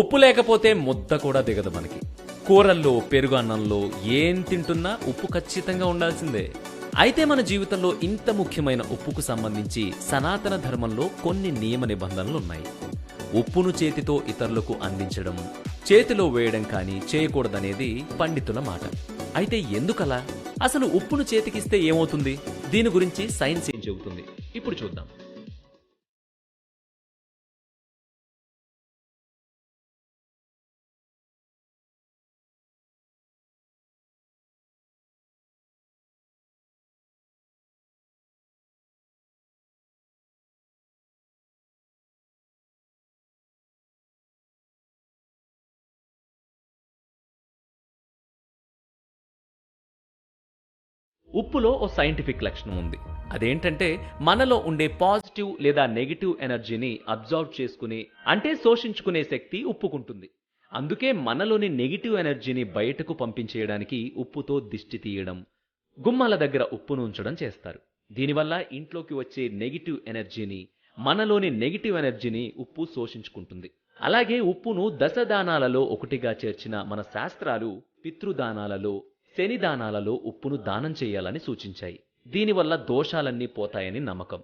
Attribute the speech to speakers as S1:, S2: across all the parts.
S1: ఉప్పు లేకపోతే ముద్ద కూడా దిగదు మనకి. కూరల్లో పెరుగు అన్నంలో ఏం తింటున్నా ఉప్పు ఖచ్చితంగా ఉండాల్సిందే. అయితే మన జీవితంలో ఇంత ముఖ్యమైన ఉప్పుకు సంబంధించి సనాతన ధర్మంలో కొన్ని నియమ నిబంధనలు ఉన్నాయి ఉప్పును చేతితో ఇతరులకు అందించడం చేతిలో వేయడం కానీ చేయకూడదనేది పండితుల మాట. అయితే ఎందుకలా? అసలు ఉప్పును చేతికిస్తే ఏమవుతుంది? దీని గురించి సైన్స్ ఏం చెబుతుంది? ఇప్పుడు చూద్దాం. ఉప్పులో ఓ సైంటిఫిక్ లక్షణం ఉంది. అదేంటంటే మనలో ఉండే పాజిటివ్ లేదా నెగిటివ్ ఎనర్జీని అబ్జర్వ్ చేసుకునే అంటే శోషించుకునే శక్తి ఉప్పుకుంటుంది. అందుకే మనలోని నెగిటివ్ ఎనర్జీని బయటకు పంపించేయడానికి ఉప్పుతో దిష్టి తీయడం గుమ్మాల దగ్గర ఉప్పును ఉంచడం చేస్తారు. దీనివల్ల ఇంట్లోకి వచ్చే నెగిటివ్ ఎనర్జీని మనలోని నెగిటివ్ ఎనర్జీని ఉప్పు శోషించుకుంటుంది. అలాగే ఉప్పును దశదానాలలో ఒకటిగా చేర్చిన మన శాస్త్రాలు పితృదానాలలో శని దానాలలో ఉప్పును దానం చేయాలని సూచించాయి. దీనివల్ల దోషాలన్నీ పోతాయని నమ్మకం.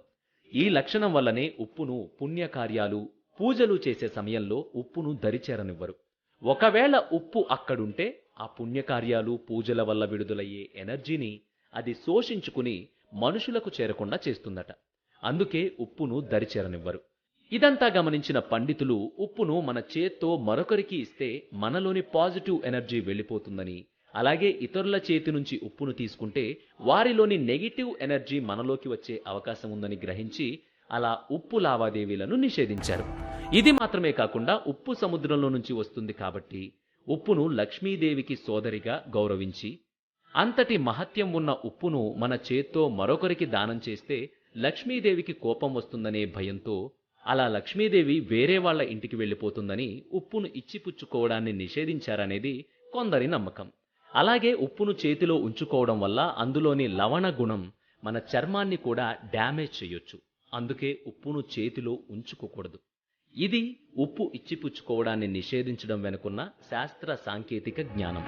S1: ఈ లక్షణం వల్లనే ఉప్పును పుణ్యకార్యాలు పూజలు చేసే సమయంలో ఉప్పును దరిచేరనివ్వరు. ఒకవేళ ఉప్పు అక్కడుంటే ఆ పుణ్యకార్యాలు పూజల వల్ల విడుదలయ్యే ఎనర్జీని అది శోషించుకుని మనుషులకు చేరకుండా చేస్తుందట. అందుకే ఉప్పును దరిచేరనివ్వరు. ఇదంతా గమనించిన పండితులు ఉప్పును మన చేత్తో మరొకరికి ఇస్తే మనలోని పాజిటివ్ ఎనర్జీ వెళ్ళిపోతుందని అలాగే ఇతరుల చేతి నుంచి ఉప్పును తీసుకుంటే వారిలోని నెగిటివ్ ఎనర్జీ మనలోకి వచ్చే అవకాశం ఉందని గ్రహించి అలా ఉప్పు లావాదేవీలను నిషేధించారు. ఇది మాత్రమే కాకుండా ఉప్పు సముద్రంలో నుంచి వస్తుంది కాబట్టి ఉప్పును లక్ష్మీదేవికి సోదరిగా గౌరవించి అంతటి మహత్యం ఉన్న ఉప్పును మన చేత్తో మరొకరికి దానం చేస్తే లక్ష్మీదేవికి కోపం వస్తుందనే భయంతో అలా లక్ష్మీదేవి వేరే వాళ్ళ ఇంటికి వెళ్ళిపోతుందని ఉప్పును ఇచ్చిపుచ్చుకోవడాన్ని నిషేధించారనేది కొందరి నమ్మకం. అలాగే ఉప్పును చేతిలో ఉంచుకోవడం వల్ల అందులోని లవణ గుణం మన చర్మాన్ని కూడా డ్యామేజ్ చేయొచ్చు. అందుకే ఉప్పును చేతిలో ఉంచుకోకూడదు. ఇది ఉప్పు ఇచ్చిపుచ్చుకోవడాన్ని నిషేధించడం వెనుకున్న శాస్త్ర సాంకేతిక జ్ఞానం.